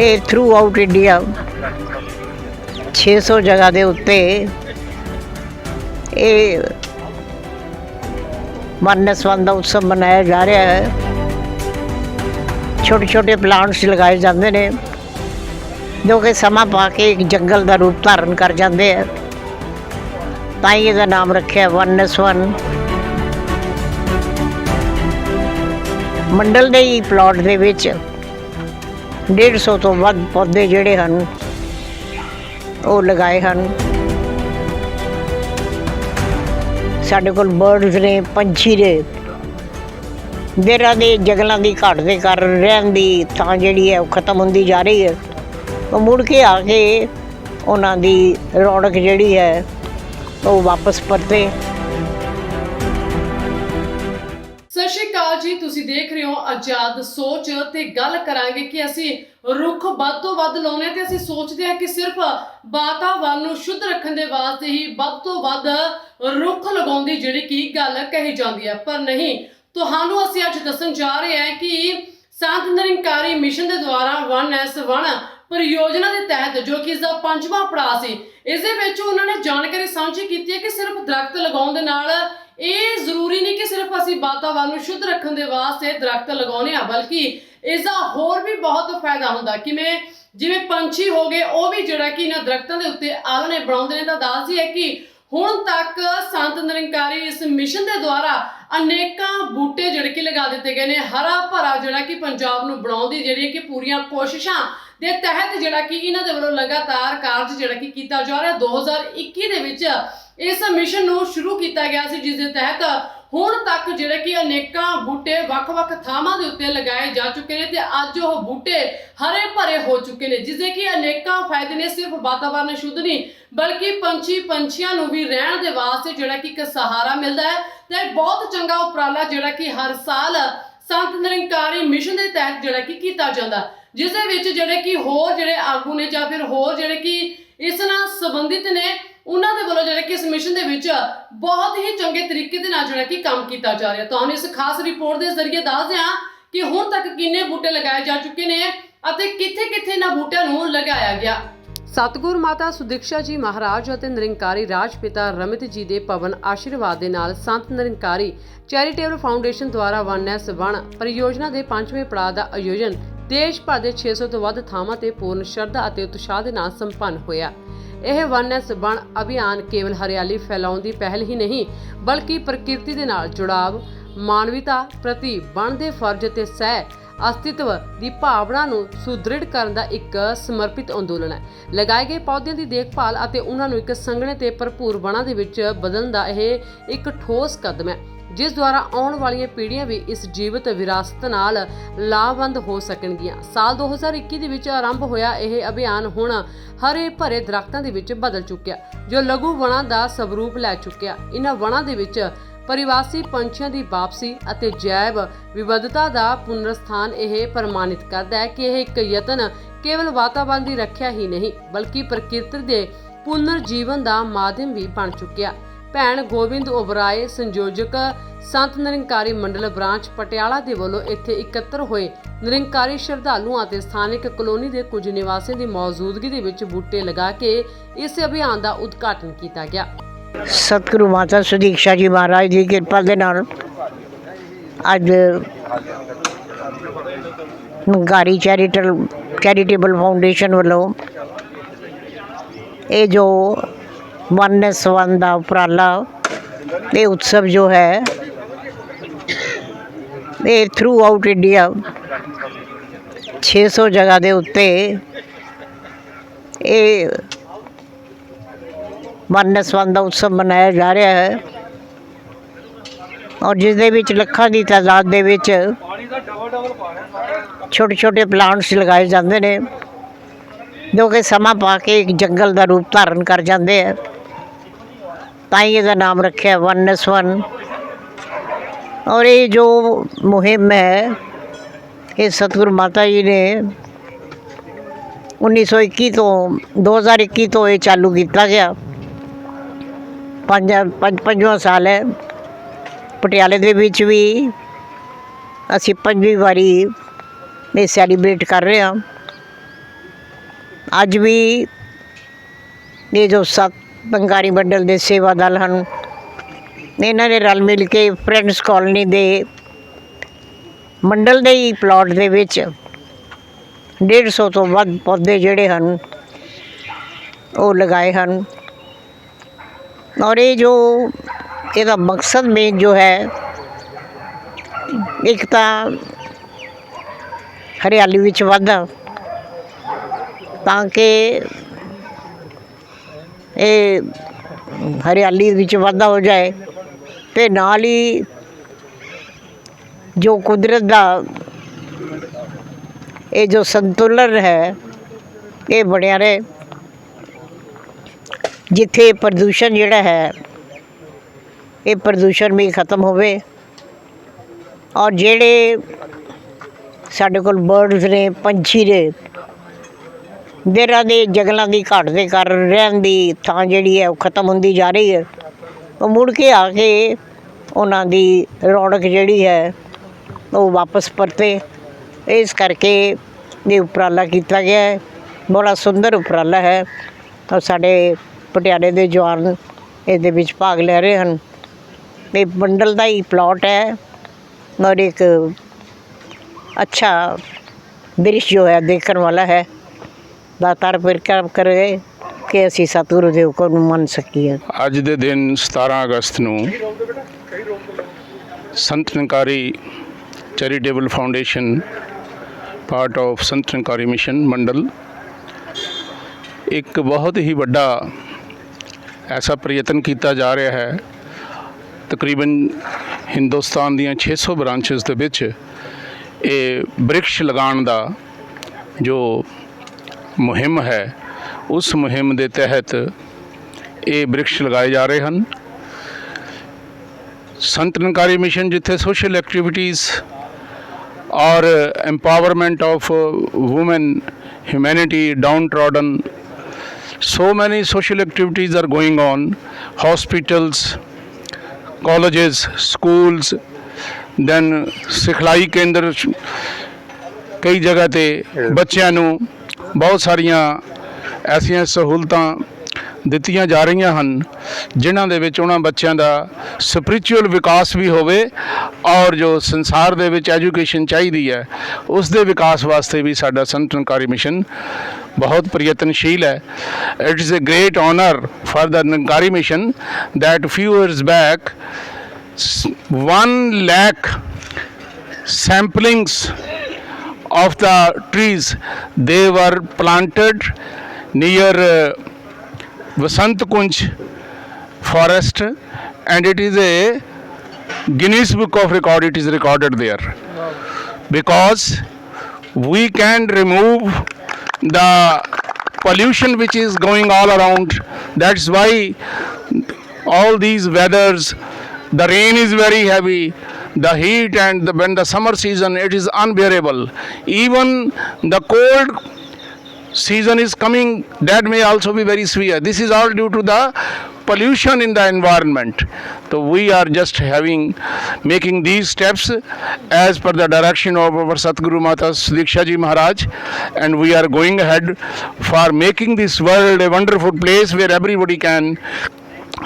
ਇਹ through out India 600 ਜਗ੍ਹਾ ਦੇ ਉੱਤੇ ਇਹ ਮਨਸਵੰਦ ਦਾ ਉਤਸਵ ਮਨਾਇਆ ਜਾ ਰਿਹਾ ਹੈ। ਛੋਟੇ ਛੋਟੇ ਪਲਾਂਟਸ ਲਗਾਏ ਜਾਂਦੇ ਨੇ, ਜੋ ਕਿ ਸਮਾਂ ਪਾ ਕੇ ਇੱਕ ਜੰਗਲ ਦਾ ਰੂਪ ਧਾਰਨ ਕਰ ਜਾਂਦੇ ਆ। ਤਾਂ ਹੀ ਇਹਦਾ ਨਾਮ ਰੱਖਿਆ ਵਨਸਵਨ ਮੰਡਲ ਦੇ ਹੀ ਪਲਾਟ ਦੇ ਵਿੱਚ 150 ਤੋਂ ਵੱਧ ਪੌਦੇ ਜਿਹੜੇ ਹਨ, ਉਹ ਲਗਾਏ ਹਨ। ਸਾਡੇ ਕੋਲ ਬਰਡਸ ਨੇ, ਪੰਛੀ ਨੇ ਦੇਰਾਂ ਦੇ, ਜੰਗਲਾਂ ਦੀ ਘਾਟ ਦੇ ਕਾਰਨ ਰਹਿਣ ਦੀ ਥਾਂ ਜਿਹੜੀ ਹੈ ਉਹ ਖਤਮ ਹੁੰਦੀ ਜਾ ਰਹੀ ਹੈ। ਉਹ ਮੁੜ ਕੇ ਆ ਕੇ ਉਹਨਾਂ ਦੀ ਰੌਣਕ ਜਿਹੜੀ ਹੈ, ਉਹ ਵਾਪਸ ਪਰਤੇ। ਜੀ, ਤੁਸੀਂ ਦੇਖ ਰਹੇ ਹੋ ਆਜ਼ਾਦ ਸੋਚ ਤੇ ਗੱਲ ਕਰਾਂਗੇ ਕਿ ਅਸੀਂ ਰੁੱਖ ਵੱਧ ਤੋਂ ਵੱਧ ਲਾਉਣੇ ਤੇ ਅਸੀਂ ਸੋਚਦੇ ਹਾਂ ਕਿ ਸਿਰਫ ਵਾਤਾਵਰਨ ਨੂੰ ਸ਼ੁੱਧ ਰੱਖਣ ਦੇ ਵਾਸਤੇ ਹੀ ਵੱਧ ਤੋਂ ਵੱਧ ਰੁੱਖ ਲਗਾਉਣ ਦੀ ਜਿਹੜੀ ਕੀ ਗੱਲ ਕਹੀ ਜਾਂਦੀ ਹੈ। ਪਰ ਨਹੀਂ, ਤੁਹਾਨੂੰ ਅਸੀਂ ਅੱਜ ਦੱਸਣ ਜਾ ਰਹੇ ਹਾਂ ਕਿ ਸੰਤ ਨਿਰੰਕਾਰੀ ਮਿਸ਼ਨ ਦੇ ਦੁਆਰਾ 1S1 ਪਰਿਯੋਜਨਾ ਦੇ ਤਹਿਤ ਜੋ ਕਿ ਇਸ ਦਾ ਪੰਜਵਾਂ ਪੜਾਅ ਸੀ ਇਸ ਦੇ ਵਿੱਚ ਉਹਨਾਂ ਨੇ ਜਾਣਕਾਰੀ ਸਾਂਝੀ ਕੀਤੀ ਹੈ ਕਿ ਸਿਰਫ ਦਰਖਤ ਲਗਾਉਣ ਦੇ ਨਾਲ ਇਹ ਜ਼ਰੂਰੀ ਨਹੀਂ ਕਿ ਸਿਰਫ ਅਸੀਂ ਵਾਤਾਵਰਨ ਨੂੰ ਸ਼ੁੱਧ ਰੱਖਣ ਦੇ ਵਾਸਤੇ ਦਰਖਤ ਲਗਾਉਣੇ ਆ, ਬਲਕਿ ਇਸ ਦਾ ਹੋਰ ਵੀ ਬਹੁਤ ਫਾਇਦਾ ਹੁੰਦਾ। ਕਿਵੇਂ? ਜਿਵੇਂ ਪੰਛੀ ਹੋ ਗਏ, ਉਹ ਵੀ ਜਿਹੜਾ ਕਿ ਇਹਨਾਂ ਦਰਖਤਾਂ ਦੇ ਉੱਤੇ ਆਲਣੇ ਬਣਾਉਂਦੇ ਨੇ, ਤਾਂ ਦੱਸਦੀ ਹੈ ਕਿ ਹੁਣ ਤੱਕ ਸੰਤ ਨਿਰੰਕਾਰੀ ਇਸ ਮਿਸ਼ਨ ਦੇ ਦੁਆਰਾ ਅਨੇਕਾਂ ਬੂਟੇ ਜਿਹੜੇ ਕਿ ਲਗਾ ਦਿੱਤੇ ਗਏ ਨੇ। ਹਰਾ ਭਰਾ ਜਿਹੜਾ ਕਿ ਪੰਜਾਬ ਨੂੰ ਬਣਾਉਣ ਦੀ ਜਿਹੜੀ ਕਿ ਪੂਰੀਆਂ ਕੋਸ਼ਿਸ਼ਾਂ ਦੇ ਤਹਿਤ ਜਿਹੜਾ ਕਿ ਇਹਨਾਂ ਦੇ ਵੱਲੋਂ ਲਗਾਤਾਰ ਕਾਰਜ ਜਿਹੜਾ ਕਿ ਕੀਤਾ ਜਾ ਰਿਹਾ। 2021 ਦੇ ਵਿੱਚ ਇਸ ਮਿਸ਼ਨ ਨੂੰ ਸ਼ੁਰੂ ਕੀਤਾ ਗਿਆ ਸੀ, ਜਿਸ ਦੇ ਤਹਿਤ ਹੁਣ ਤੱਕ ਜਿਹੜੇ ਕਿ ਅਨੇਕਾਂ ਬੂਟੇ ਵੱਖ-ਵੱਖ ਥਾਵਾਂ ਦੇ ਉੱਤੇ ਲਗਾਏ ਜਾ ਚੁੱਕੇ ਨੇ ਤੇ ਅੱਜ ਉਹ ਬੂਟੇ ਹਰੇ ਭਰੇ ਹੋ ਚੁੱਕੇ ਨੇ, ਜਿਸ ਦੇ ਕਿ ਅਨੇਕਾਂ ਫਾਇਦੇ ਨੇ, ਸਿਰਫ ਵਾਤਾਵਰਨ ਸ਼ੁੱਧ ਨਹੀਂ, ਬਲਕਿ ਪੰਛੀ ਪੰਛੀਆਂ ਨੂੰ ਵੀ ਰਹਿਣ ਦੇ ਵਾਸਤੇ ਜਿਹੜਾ ਕਿ ਇੱਕ ਸਹਾਰਾ ਮਿਲਦਾ ਹੈ ਤੇ ਬਹੁਤ ਚੰਗਾ ਉਪਰਾਲਾ ਜਿਹੜਾ ਕਿ ਹਰ ਸਾਲ ਸੰਤ ਨਿਰੰਕਾਰੀ ਮਿਸ਼ਨ ਦੇ ਤਹਿਤ ਜਿਹੜਾ ਕਿ ਕੀਤਾ ਜਾਂਦਾ, ਜਿਸ ਦੇ ਵਿੱਚ ਜਿਹੜੇ ਕਿ ਹੋਰ ਜਿਹੜੇ ਆਗੂ ਨੇ ਜਾਂ ਫਿਰ ਹੋਰ ਜਿਹੜੇ ਕਿ ਇਸ ਨਾਲ ਸੰਬੰਧਿਤ ਨੇ ਉਹਨਾਂ ਦੇ ਵੱਲੋਂ ਜਿਹੜਾ ਕਿ ਇਸ ਮਿਸ਼ਨ ਦੇ ਵਿੱਚ ਬਹੁਤ ਹੀ ਚੰਗੇ ਤਰੀਕੇ ਦੇ ਨਾਲ ਜਿਹੜਾ ਕਿ ਕੰਮ ਕੀਤਾ ਜਾ ਰਿਹਾ। ਤੁਹਾਨੂੰ ਇਸ ਖਾਸ ਰਿਪੋਰਟ ਦੇ ਜ਼ਰੀਏ ਦੱਸਦੇ ਹਾਂ ਕਿ ਹੁਣ ਤੱਕ ਕਿੰਨੇ ਬੂਟੇ ਲਗਾਏ ਜਾ ਚੁੱਕੇ ਨੇ ਅਤੇ ਕਿੱਥੇ-ਕਿੱਥੇ ਇਹਨਾਂ ਬੂਟਿਆਂ ਨੂੰ ਲਗਾਇਆ ਗਿਆ। ਸਤਗੁਰ ਮਾਤਾ ਸੁਦਿਕਸ਼ਾ ਜੀ ਮਹਾਰਾਜ ਅਤੇ ਨਿਰੰਕਾਰੀ ਰਾਜਪਿਤਾ ਰਮਿਤ ਜੀ ਦੇ ਪਵਨ ਆਸ਼ੀਰਵਾਦ ਦੇ ਨਾਲ ਸੰਤ ਨਿਰੰਕਾਰੀ ਚੈਰੀਟੇਬਲ ਫਾਊਂਡੇਸ਼ਨ ਦੁਆਰਾ 1S ਵਣ ਪਰਿਯੋਜਨਾ ਦੇ ਪੰਜਵੇਂ ਪੜਾਅ ਦਾ ਆਯੋਜਨ ਦੇਸ਼ ਭਰ ਦੇ 600 ਤੋਂ ਵੱਧ ਥਾਵਾਂ ਤੇ ਪੂਰਨ ਸ਼ਰਧਾ ਅਤੇ ਉਤਸ਼ਾਹ ਦੇ ਨਾਲ ਸੰਪੰਨ ਹੋਇਆ। ਇਹ 1S ਵਣ ਅਭਿਆਨ ਕੇਵਲ ਹਰਿਆਲੀ ਫੈਲਾਉਣ ਦੀ ਪਹਿਲ ਹੀ ਨਹੀਂ, ਬਲਕਿ ਪ੍ਰਕਿਰਤੀ ਦੇ ਨਾਲ ਜੁੜਾਵ, ਮਾਨਵਤਾ ਪ੍ਰਤੀ ਬਣਦੇ ਫਰਜ਼ ਅਤੇ ਸਹਿ ਅਸਤਿਤਵ ਦੀ ਭਾਵਨਾ ਨੂੰ ਸੁਦ੍ਰਿੜ ਕਰਨ ਦਾ ਇੱਕ ਸਮਰਪਿਤ ਅੰਦੋਲਨ ਹੈ। ਲਗਾਏ ਗਏ ਪੌਦਿਆਂ ਦੀ ਦੇਖਭਾਲ ਅਤੇ ਉਹਨਾਂ ਨੂੰ ਇੱਕ ਸੰਘਣੇ ਤੇ ਭਰਪੂਰ ਵਣਾਂ ਦੇ ਵਿੱਚ ਬਦਲਣ ਦਾ ਇਹ ਇੱਕ ਠੋਸ ਕਦਮ ਹੈ। ਜਿਸ ਦੁਆਰਾ ਆਉਣ ਵਾਲੀਆਂ ਪੀੜ੍ਹੀਆਂ ਵੀ ਇਸ ਜੀਵਤ ਵਿਰਾਸਤ ਨਾਲ ਲਾਭਵੰਦ ਹੋ ਸਕਣਗੀਆਂ। ਸਾਲ 2021 ਦੇ ਵਿੱਚ ਆਰੰਭ ਹੋਇਆ ਇਹ ਅਭਿਆਨ ਹੁਣ ਹਰੇ ਭਰੇ ਦਰਖਤਾਂ ਦੇ ਵਿੱਚ ਬਦਲ ਚੁੱਕਿਆ, ਜੋ ਲਘੂ ਵਣਾਂ ਦਾ ਸਵਰੂਪ ਲੈ ਚੁੱਕਿਆ। ਇਹਨਾਂ ਵਣਾਂ ਦੇ ਵਿੱਚ ਪਰਿਵਾਸੀ ਪੰਛੀਆਂ ਦੀ ਵਾਪਸੀ ਅਤੇ ਜੈਵ ਵਿਵਧਤਾ ਦਾ ਪੁਨਰਸਥਾਨ ਇਹ ਪ੍ਰਮਾਣਿਤ ਕਰਦਾ ਹੈ ਕਿ ਇਹ ਇੱਕ ਯਤਨ ਕੇਵਲ ਵਾਤਾਵਰਣ ਦੀ ਰੱਖਿਆ ਹੀ ਨਹੀਂ, ਬਲਕਿ ਪ੍ਰਕਿਰਤੀ ਦੇ ਪੁਨਰ ਜੀਵਨ ਦਾ ਮਾਧਿਅਮ ਵੀ ਬਣ ਚੁੱਕਿਆ। ਭੈਣ ਗੋਬਿੰਦ ਓਬਰਾਏ, ਸੰਯੋਜਕ ਸੰਤ ਨਿਰੰਕਾਰੀ ਮੰਡਲ ਬ੍ਰਾਂਚ ਪਟਿਆਲਾ ਦੇ ਵੱਲੋਂ ਇੱਥੇ ਇਕੱਤਰ ਹੋਏ ਨਿਰੰਕਾਰੀ ਸ਼ਰਧਾਲੂਆਂ ਅਤੇ ਸਥਾਨਕ ਕਲੋਨੀ ਦੇ ਕੁਝ ਨਿਵਾਸੀਆਂ ਦੀ ਮੌਜੂਦਗੀ ਦੇ ਵਿੱਚ ਬੂਟੇ ਲਗਾ ਕੇ ਇਸ ਅਭਿਆਨ ਦਾ ਉਦਘਾਟਨ ਕੀਤਾ ਗਿਆ। ਸਤਿਗੁਰੂ ਮਾਤਾ ਸੁਦੀਕਸ਼ਾ ਜੀ ਮਹਾਰਾਜ ਦੀ ਕਿਰਪਾ ਦੇ ਨਾਲ ਅੱਜ ਗਾਰੀ ਚੈਰੀਟਲ ਚੈਰੀਟੇਬਲ ਫਾਊਂਡੇਸ਼ਨ ਵੱਲੋਂ ਇਹ ਜੋ ਵੰਨ ਵਨ ਦਾ ਉਪਰਾਲਾ, ਇਹ ਉਤਸਵ ਜੋ ਹੈ, ਇਹ ਥਰੂ ਆਊਟ ਇੰਡੀਆ 600 ਜਗ੍ਹਾ ਦੇ ਉੱਤੇ ਇਹ ਵੰਨ ਵਨਨਸਵੰਦ ਦਾ ਉਤਸਵ ਮਨਾਇਆ ਜਾ ਰਿਹਾ ਹੈ। ਔਰ ਜਿਸ ਦੇ ਵਿੱਚ ਲੱਖਾਂ ਦੀ ਤਾਦਾਦ ਦੇ ਵਿੱਚ ਛੋਟੇ ਛੋਟੇ ਪਲਾਂਟਸ ਲਗਾਏ ਜਾਂਦੇ ਨੇ, ਜੋ ਕਿ ਸਮਾਂ ਪਾ ਕੇ ਇੱਕ ਜੰਗਲ ਦਾ ਰੂਪ ਧਾਰਨ ਕਰ ਜਾਂਦੇ ਆ। ਤਾਂ ਹੀ ਇਹਦਾ ਨਾਮ ਰੱਖਿਆ ਵਨਨਸਵਨ ਔਰ ਇਹ ਜੋ ਮੁਹਿੰਮ ਹੈ ਇਹ ਸਤਿਗੁਰੂ ਮਾਤਾ ਜੀ ਨੇ 1921 ਤੋਂ 2021 ਤੋਂ ਇਹ ਚਾਲੂ ਕੀਤਾ ਗਿਆ ਪੰਜ ਪੰਜ ਪੰਜਵਾਂ ਸਾਲ ਹੈ ਪਟਿਆਲੇ ਦੇ ਵਿੱਚ ਵੀ ਅਸੀਂ ਪੰਜਵੀਂ ਵਾਰੀ ਇਹ ਸੈਲੀਬ੍ਰੇਟ ਕਰ ਰਹੇ ਹਾਂ ਅੱਜ ਵੀ ਇਹ ਜੋ ਸੱਤ ਬੰਗਾਰੀ ਮੰਡਲ ਦੇ ਸੇਵਾ ਦਲ ਹਨ। ਇਹਨਾਂ ਨੇ ਰਲ ਮਿਲ ਕੇ ਫਰੈਂਡਸ ਕਾਲਨੀ ਦੇ ਮੰਡਲ ਦੇ ਹੀ ਪਲਾਟ ਦੇ ਵਿੱਚ 150 ਤੋਂ ਵੱਧ ਪੌਦੇ ਜਿਹੜੇ ਹਨ, ਉਹ ਲਗਾਏ ਹਨ। ਔਰ ਇਹ ਜੋ ਇਹਦਾ ਮਕਸਦ ਮੇਨ ਜੋ ਹੈ, ਇੱਕ ਤਾਂ ਹਰਿਆਲੀ ਵਿੱਚ ਵਾਧਾ, ਤਾਂ ਕਿ ਇਹ ਹਰਿਆਲੀ ਵਿੱਚ ਵਾਧਾ ਹੋ ਜਾਏ ਤੇ ਨਾਲ ਹੀ ਜੋ ਕੁਦਰਤ ਦਾ ਇਹ ਜੋ ਸੰਤੁਲਨ ਹੈ, ਇਹ ਬਣਿਆ ਰਹੇ। ਜਿੱਥੇ ਪ੍ਰਦੂਸ਼ਣ ਜਿਹੜਾ ਹੈ, ਇਹ ਪ੍ਰਦੂਸ਼ਣ ਵੀ ਖਤਮ ਹੋਵੇ ਔਰ ਜਿਹੜੇ ਸਾਡੇ ਕੋਲ ਬਰਡਸ ਨੇ, ਪੰਛੀ ਨੇ ਦੇਰਾਂ ਦੇ ਜੰਗਲਾਂ ਦੀ ਘਾਟ ਦੇ ਕਰ ਰਹਿਣ ਦੀ ਥਾਂ ਜਿਹੜੀ ਹੈ ਉਹ ਖਤਮ ਹੁੰਦੀ ਜਾ ਰਹੀ ਹੈ। ਉਹ ਮੁੜ ਕੇ ਆ ਕੇ ਉਹਨਾਂ ਦੀ ਰੌਣਕ ਜਿਹੜੀ ਹੈ ਉਹ ਵਾਪਸ ਪਰਤੇ। ਇਸ ਕਰਕੇ ਇਹ ਉਪਰਾਲਾ ਕੀਤਾ ਗਿਆ ਹੈ। ਬੜਾ ਸੁੰਦਰ ਉਪਰਾਲਾ ਹੈ। ਤਾਂ ਸਾਡੇ ਪਟਿਆਲੇ ਦੇ ਜਵਾਨ ਇਹਦੇ ਵਿੱਚ ਭਾਗ ਲੈ ਰਹੇ ਹਨ। ਇਹ ਮੰਡਲ ਦਾ ਹੀ ਪਲਾਟ ਹੈ ਔਰ ਇੱਕ ਅੱਛਾ ਬ੍ਰਿਸ਼ ਜੋ ਹੈ ਦੇਖਣ ਵਾਲਾ ਹੈ। ਦਾਤਾਰ ਪ੍ਰਕਿਰਮ ਕਰੇ ਕਿ ਅਸੀਂ ਸਤਿਗੁਰੂ ਦੇਵ ਕੋ ਨੂੰ ਮੰਨ ਸਕੀਏ। ਅੱਜ ਦੇ ਦਿਨ 17 ਅਗਸਤ ਨੂੰ Sant Nirankari charitable foundation part of Sant Nirankari mission ਮੰਡਲ ਇੱਕ ਬਹੁਤ ਹੀ ਵੱਡਾ ਐਸਾ ਪ੍ਰਯਤਨ ਕੀਤਾ ਜਾ ਰਿਹਾ ਹੈ। ਤਕਰੀਬਨ ਹਿੰਦੁਸਤਾਨ ਦੀਆਂ 600 ਬ੍ਰਾਂਚਸ ਦੇ ਵਿੱਚ ਇਹ ਬ੍ਰਿਕਸ਼ ਲਗਾਉਣ ਦਾ ਜੋ ਮੁਹਿੰਮ ਹੈ ਉਸ ਮੁਹਿੰਮ ਦੇ ਤਹਿਤ ਇਹ ਬ੍ਰਿਕਸ਼ ਲਗਾਏ ਜਾ ਰਹੇ ਹਨ ਸੰਤ ਨਿਕਾਰੀ ਮਿਸ਼ਨ ਜਿੱਥੇ ਸੋਸ਼ਲ ਐਕਟੀਵਿਟੀਜ਼ ਔਰ empowerment of uh, women humanity downtrodden so many social activities are going on hospitals colleges schools then ਸਿਖਲਾਈ ਕੇਂਦਰ ਕਈ ਜਗ੍ਹਾ ਤੇ ਬੱਚਿਆਂ ਨੂੰ ਬਹੁਤ ਸਾਰੀਆਂ ਐਸੀਆਂ ਸਹੂਲਤਾਂ ਦਿੱਤੀਆਂ ਜਾ ਰਹੀਆਂ ਹਨ, ਜਿਨ੍ਹਾਂ ਦੇ ਵਿੱਚ ਉਹਨਾਂ ਬੱਚਿਆਂ ਦਾ ਸਪਿਰਚੁਅਲ ਵਿਕਾਸ ਵੀ ਹੋਵੇ ਔਰ ਜੋ ਸੰਸਾਰ ਦੇ ਵਿੱਚ ਐਜੂਕੇਸ਼ਨ ਚਾਹੀਦੀ ਹੈ, ਉਸ ਦੇ ਵਿਕਾਸ ਵਾਸਤੇ ਵੀ ਸਾਡਾ ਸੰਤ ਨਿਕਾਰੀ ਮਿਸ਼ਨ ਬਹੁਤ ਪ੍ਰਯਤਨਸ਼ੀਲ ਹੈ। It is a great honour for the Nirankari mission that few years back 1 lakh saplings of the trees. They were planted near uh, Vasant Kunj forest and it is a Guinness Book of Record it is recorded there. Because we can remove the pollution which is going all around. That's why all these weathers the rain is very heavy the heat and the, when the summer season it is unbearable. Even the cold season is coming that may also be very severe. This is all due to the pollution in the environment. So we are just having making these steps as per the direction of our satguru mata diksha ji maharaj. And we are going ahead for making this world a wonderful place where everybody can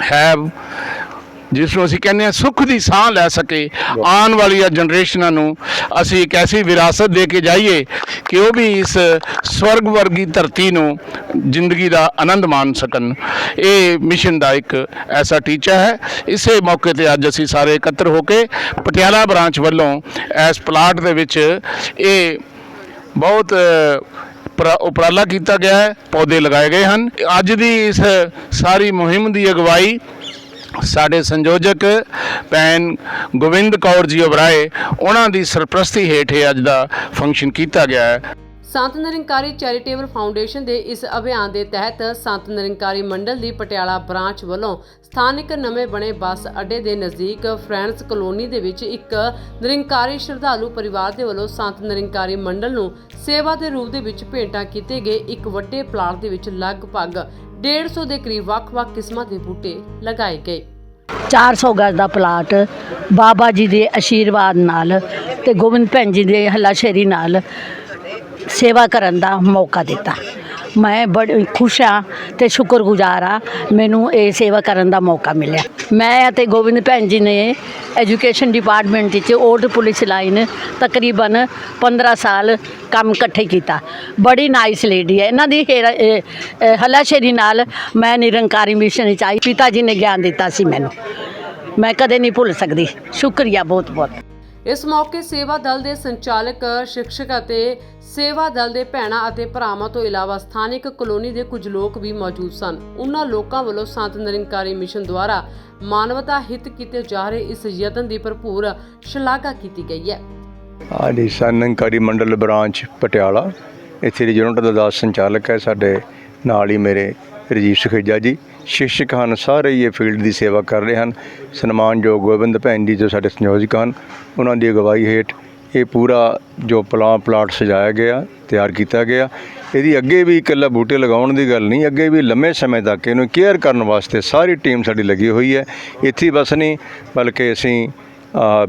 have ਜਿਸ ਨੂੰ ਅਸੀਂ ਕਹਿੰਦੇ ਹਾਂ ਸੁੱਖ ਦੀ ਸਾਹ ਲੈ ਸਕੇ, ਆਉਣ ਵਾਲੀਆਂ ਜਨਰੇਸ਼ਨਾਂ ਨੂੰ ਅਸੀਂ ਇੱਕ ਐਸੀ ਵਿਰਾਸਤ ਦੇ ਕੇ ਜਾਈਏ ਕਿ ਉਹ ਵੀ ਇਸ ਸਵਰਗ ਵਰਗੀ ਧਰਤੀ ਨੂੰ ਜ਼ਿੰਦਗੀ ਦਾ ਆਨੰਦ ਮਾਣ ਸਕਣ। ਇਹ ਮਿਸ਼ਨ ਦਾ ਇੱਕ ਐਸਾ ਟੀਚਾ ਹੈ। ਇਸੇ ਮੌਕੇ ਤੇ ਅੱਜ ਅਸੀਂ ਸਾਰੇ ਇਕੱਤਰ ਹੋ ਕੇ ਪਟਿਆਲਾ ਬ੍ਰਾਂਚ ਵੱਲੋਂ ਇਸ ਪਲਾਟ ਦੇ ਵਿੱਚ ਇਹ ਬਹੁਤ ਉਪਰਾਲਾ ਕੀਤਾ ਗਿਆ ਹੈ। ਪੌਦੇ ਲਗਾਏ ਗਏ ਹਨ। ਅੱਜ ਦੀ ਇਸ ਸਾਰੀ ਮੁਹਿੰਮ ਦੀ ਅਗਵਾਈ ਸਾਡੇ ਸੰਯੋਜਕ ਭੈਣ ਗੋਬਿੰਦ ਕੌਰ ਜੀ ਉਬਰਾਏ, ਉਹਨਾਂ ਦੀ ਸਰਪ੍ਰਸਤੀ ਹੇਠ ਇਹ ਅੱਜ ਦਾ ਫੰਕਸ਼ਨ ਕੀਤਾ ਗਿਆ ਹੈ। ਸੰਤ ਨਿਰੰਕਾਰੀ ਚੈਰੀਟੇਬਲ ਫਾਊਂਡੇਸ਼ਨ ਦੇ ਇਸ ਅਭਿਆਨ ਦੇ ਤਹਿਤ ਸੰਤ ਨਿਰੰਕਾਰੀ ਮੰਡਲ ਦੀ ਪਟਿਆਲਾ ਬ੍ਰਾਂਚ ਵੱਲੋਂ ਸਥਾਨਕ ਨਵੇਂ ਬਣੇ ਬੱਸ ਅੱਡੇ ਦੇ ਨਜ਼ਦੀਕ ਫਰੈਂਡਸ ਕਲੋਨੀ ਦੇ ਵਿੱਚ ਇੱਕ ਨਿਰੰਕਾਰੀ ਸ਼ਰਧਾਲੂ ਪਰਿਵਾਰ ਦੇ ਵੱਲੋਂ ਸੰਤ ਨਿਰੰਕਾਰੀ ਮੰਡਲ ਨੂੰ ਸੇਵਾ ਦੇ ਰੂਪ ਦੇ ਵਿੱਚ ਭੇਂਟਾਂ ਕੀਤੇ ਗਏ ਇੱਕ ਵੱਡੇ ਪਲਾਟ ਦੇ ਵਿੱਚ ਲਗਭਗ 150 ਦੇ ਕਰੀਬ ਵੱਖ-ਵੱਖ ਕਿਸਮਾਂ ਦੇ ਬੂਟੇ ਲਗਾਏ ਗਏ। 400 ਗਜ਼ ਦਾ ਪਲਾਟ ਬਾਬਾ ਜੀ ਦੇ ਆਸ਼ੀਰਵਾਦ ਨਾਲ ਤੇ ਗੋਬਿੰਦ ਭੈਣ ਜੀ ਦੇ ਹੱਲਾਸ਼ੇਰੀ ਨਾਲ ਸੇਵਾ ਕਰਨ ਦਾ ਮੌਕਾ ਦਿੱਤਾ। ਮੈਂ ਬੜੀ ਖੁਸ਼ ਹਾਂ ਤੇ ਸ਼ੁਕਰਗੁਜ਼ਾਰ ਹਾਂ, ਮੈਨੂੰ ਇਹ ਸੇਵਾ ਕਰਨ ਦਾ ਮੌਕਾ ਮਿਲਿਆ। ਮੈਂ ਅਤੇ ਗੋਬਿੰਦ ਭੈਣ ਜੀ ਨੇ ਐਜੂਕੇਸ਼ਨ ਡਿਪਾਰਟਮੈਂਟ ਵਿੱਚ ਓਲਡ ਪੁਲਿਸ ਲਾਈਨ ਤਕਰੀਬਨ 15 ਸਾਲ ਕੰਮ ਇਕੱਠੇ ਕੀਤਾ। ਬੜੀ ਨਾਈਸ ਲੇਡੀ ਹੈ। ਇਹਨਾਂ ਦੀ ਹੇਰਾ- ਹੱਲਾਸ਼ੇਰੀ ਨਾਲ ਮੈਂ ਨਿਰੰਕਾਰੀ ਮਿਸ਼ਨ ਵਿੱਚ ਆਈ। ਪਿਤਾ ਜੀ ਨੇ ਗਿਆਨ ਦਿੱਤਾ ਸੀ ਮੈਨੂੰ। ਮੈਂ ਕਦੇ ਨਹੀਂ ਭੁੱਲ ਸਕਦੀ। ਸ਼ੁਕਰੀਆ ਬਹੁਤ ਬਹੁਤ ਇਸ ਮੌਕੇ ਸੇਵਾ ਦਲ ਦੇ ਸੰਚਾਲਕ, ਸ਼ਿਕਸ਼ਕ ਅਤੇ ਸੇਵਾ ਦਲ ਦੇ ਭੈਣਾਂ ਅਤੇ ਭਰਾਵਾਂ ਤੋਂ ਇਲਾਵਾ ਸਥਾਨਕ ਕਲੋਨੀ ਦੇ ਕੁਝ ਲੋਕ ਵੀ ਮੌਜੂਦ ਸਨ। ਉਹਨਾਂ ਲੋਕਾਂ ਵੱਲੋਂ ਸੰਤ ਨਿਰੰਕਾਰੀ ਮਿਸ਼ਨ ਦੁਆਰਾ ਮਾਨਵਤਾ ਹਿੱਤ ਕੀਤੇ ਜਾ ਰਹੇ ਇਸ ਯਤਨ ਦੀ ਭਰਪੂਰ ਸ਼ਲਾਘਾ ਕੀਤੀ ਗਈ ਹੈ। ਹਾਂਜੀ ਸੰਨੰਕਾਰੀ ਮੰਡਲ ਬ੍ਰਾਂਚ ਪਟਿਆਲਾ, ਇੱਥੇ ਦੀ ਯੂਨਿਟ ਦਾ ਦਾਸ ਸੰਚਾਲਕ ਹੈ ਸਾਡੇ ਨਾਲ ਹੀ ਮੇਰੇ ਰਜੀਵ ਸੁਖੇਜਾ ਜੀ। ਸ਼ਿਕਸ਼ਕ ਹਨ, ਸਾਰੇ ਹੀ ਇਹ ਫੀਲਡ ਦੀ ਸੇਵਾ ਕਰ ਰਹੇ ਹਨ। ਸਨਮਾਨਯੋਗ ਗੋਬਿੰਦ ਭੈਣ ਜੀ ਜੋ ਸਾਡੇ ਸੰਯੋਜਕ ਹਨ, ਉਹਨਾਂ ਦੀ ਅਗਵਾਈ ਹੇਠ ਇਹ ਪੂਰਾ ਜੋ ਪਲਾਂ ਪਲਾਟ ਸਜਾਇਆ ਗਿਆ, ਤਿਆਰ ਕੀਤਾ ਗਿਆ। ਇਹਦੀ ਅੱਗੇ ਵੀ ਇਕੱਲਾ ਬੂਟੇ ਲਗਾਉਣ ਦੀ ਗੱਲ ਨਹੀਂ, ਅੱਗੇ ਵੀ ਲੰਮੇ ਸਮੇਂ ਤੱਕ ਇਹਨੂੰ ਕੇਅਰ ਕਰਨ ਵਾਸਤੇ ਸਾਰੀ ਟੀਮ ਸਾਡੀ ਲੱਗੀ ਹੋਈ ਹੈ। ਇੱਥੇ ਬਸ ਨਹੀਂ, ਬਲਕਿ ਅਸੀਂ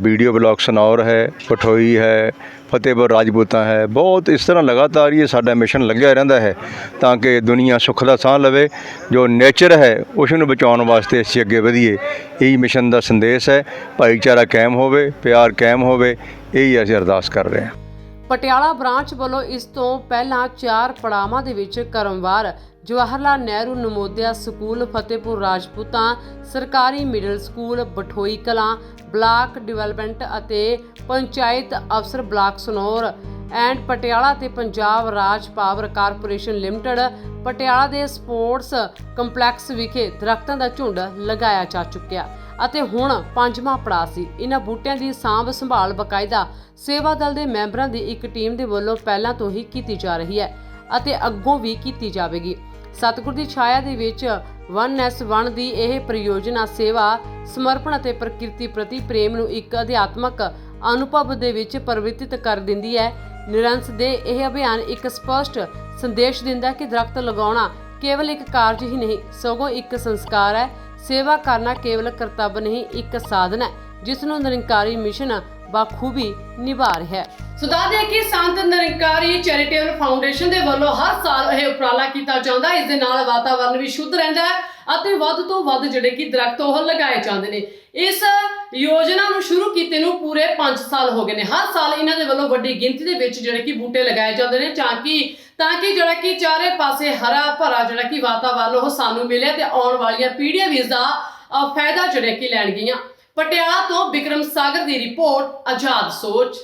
ਵੀਡੀਓ ਬਲੌਗ ਸਨੌਰ ਹੈ, ਪਠੋਈ ਹੈ ਫਤਿਹਪੁਰ ਰਾਜਪੂਤਾਂ ਹੈ। ਬਹੁਤ ਇਸ ਤਰ੍ਹਾਂ ਲਗਾਤਾਰ ਹੀ ਇਹ ਸਾਡਾ ਮਿਸ਼ਨ ਲੱਗਿਆ ਰਹਿੰਦਾ ਹੈ ਤਾਂ ਕਿ ਦੁਨੀਆ ਸੁੱਖ ਦਾ ਸਾਹ ਲਵੇ। ਜੋ ਨੇਚਰ ਹੈ ਉਸ ਨੂੰ ਬਚਾਉਣ ਵਾਸਤੇ ਅਸੀਂ ਅੱਗੇ ਵਧੀਏ। ਇਹੀ ਮਿਸ਼ਨ ਦਾ ਸੰਦੇਸ਼ ਹੈ। ਭਾਈਚਾਰਾ ਕਾਇਮ ਹੋਵੇ, ਪਿਆਰ ਕਾਇਮ ਹੋਵੇ। ਇਹੀ ਅਸੀਂ ਅਰਦਾਸ ਕਰ ਰਹੇ ਹਾਂ। ਪਟਿਆਲਾ ਬ੍ਰਾਂਚ ਵੱਲੋਂ ਇਸ ਤੋਂ ਪਹਿਲਾਂ ਚਾਰ ਪੜਾਵਾਂ ਦੇ ਵਿੱਚ ਕਰਮਵਾਰ ਜਵਾਹਰ ਲਾਲ ਨਹਿਰੂ ਨਵੋਦਿਆ ਸਕੂਲ, ਫਤਿਹਪੁਰ ਰਾਜਪੂਤਾਂ, ਸਰਕਾਰੀ middle school, Bathoi Kalan, block development ਅਤੇ ਪੰਚਾਇਤ ਅਫਸਰ ਬਲਾਕ ਸਨੌਰ ਐਂਡ ਪਟਿਆਲਾ ਤੇ Punjab Raj power corporation limited, Patiala ਦੇ ਸਪੋਰਟਸ ਕੰਪਲੈਕਸ ਵਿਖੇ ਦਰਖਤਾਂ ਦਾ ਝੁੰਡ ਲਗਾਇਆ ਜਾ ਚੁੱਕਿਆ। ਅਤੇ ਹੁਣ ਪੰਜਵਾਂ ਪੜਾਅ ਸੀ। ਇਹਨਾਂ ਬੂਟਿਆਂ ਦੀ ਸਾਂਭ ਸੰਭਾਲ ਬਕਾਇਦਾ ਸੇਵਾ ਦਲ ਦੇ ਮੈਂਬਰਾਂ ਦੀ ਇੱਕ ਟੀਮ ਦੇ ਵੱਲੋਂ ਪਹਿਲਾਂ ਤੋਂ ਹੀ ਕੀਤੀ ਜਾ ਰਹੀ ਹੈ ਅਤੇ ਅੱਗੋਂ ਵੀ ਕੀਤੀ ਜਾਵੇਗੀ। ਸਤਿਗੁਰ ਦੀ ਛਾਇਆ ਦੇ ਵਿੱਚ 1S1 ਦੀ ਇਹ ਪ੍ਰਯੋਜਨਾ ਸੇਵਾ, ਸਮਰਪਣ ਅਤੇ ਪ੍ਰਕਿਰਤੀ ਪ੍ਰਤੀ ਪ੍ਰੇਮ ਨੂੰ ਇੱਕ ਅਧਿਆਤਮਕ ਅਨੁਭਵ ਦੇ ਵਿੱਚ ਪਰਿਵਰਤਿਤ ਕਰ ਦਿੰਦੀ ਹੈ। ਨਿਰੰਸ ਦੇ ਇਹ ਅਭਿਆਨ ਇੱਕ ਸਪਸ਼ਟ ਸੰਦੇਸ਼ ਦਿੰਦਾ ਹੈ ਕਿ ਦਰਖਤ ਲਗਾਉਣਾ ਕੇਵਲ ਇੱਕ ਕਾਰਜ ਹੀ ਨਹੀਂ, ਸਗੋਂ ਇੱਕ ਸੰਸਕਾਰ ਹੈ। ਸੇਵਾ ਕਰਨਾ ਕੇਵਲ ਕਰਤੱਵ ਨਹੀਂ ਇੱਕ ਸਾਧਨ ਹੈ ਜਿਸ ਨੂੰ ਨਿਰੰਕਾਰੀ ਮਿਸ਼ਨ ਬਾਖੂਬੀ ਨਿਭਾ ਰਿਹਾ ਹੈ। ਸੋ ਦੱਸਦੇ ਕਿ ਸੰਤ ਨਿਰੰਕਾਰੀ ਚੈਰੀਟੇਬਲ ਫਾਊਂਡੇਸ਼ਨ ਦੇ ਵੱਲੋਂ ਹਰ ਸਾਲ ਇਹ ਉਪਰਾਲਾ ਕੀਤਾ ਜਾਂਦਾ ਇਸ ਦੇ ਨਾਲ ਵਾਤਾਵਰਣ ਵੀ ਸ਼ੁੱਧ ਰਹਿੰਦਾ ਹੈ ਅਤੇ ਵੱਧ ਤੋਂ ਵੱਧ ਜਿਹੜੇ ਕਿ ਦਰਖਤ ਉਹ ਲਗਾਏ ਜਾਂਦੇ ਨੇ। ਇਸ ਯੋਜਨਾ ਨੂੰ ਸ਼ੁਰੂ ਕੀਤੇ ਨੂੰ ਪੂਰੇ 5 ਸਾਲ ਹੋ ਗਏ ਨੇ। ਹਰ ਸਾਲ ਇਹਨਾਂ ਦੇ ਵੱਲੋਂ ਵੱਡੀ ਗਿਣਤੀ ਦੇ ਵਿੱਚ ਜਿਹੜੇ ਕਿ ਬੂਟੇ ਲਗਾਏ ਜਾਂਦੇ ਨੇ ਤਾਂ ਕਿ ਤਾਂ ਕਿ ਜਿਹੜਾ ਕਿ ਚਾਰੇ ਪਾਸੇ ਹਰਾ ਭਰਾ ਜਿਹੜਾ ਕਿ ਵਾਤਾਵਰਣ ਉਹ ਸਾਨੂੰ ਮਿਲੇ ਤੇ ਆਉਣ ਵਾਲੀਆਂ ਪੀੜ੍ਹੀਆਂ ਵੀ ਇਸ ਦਾ ਫਾਇਦਾ ਜਿਹੜੇ ਕਿ ਲੈਣਗੀਆਂ ਪਟਿਆਲਾ ਤੋਂ ਵਿਕਰਮ ਸਾਗਰ ਦੀ ਰਿਪੋਰਟ ਆਜ਼ਾਦ ਸੋਚ।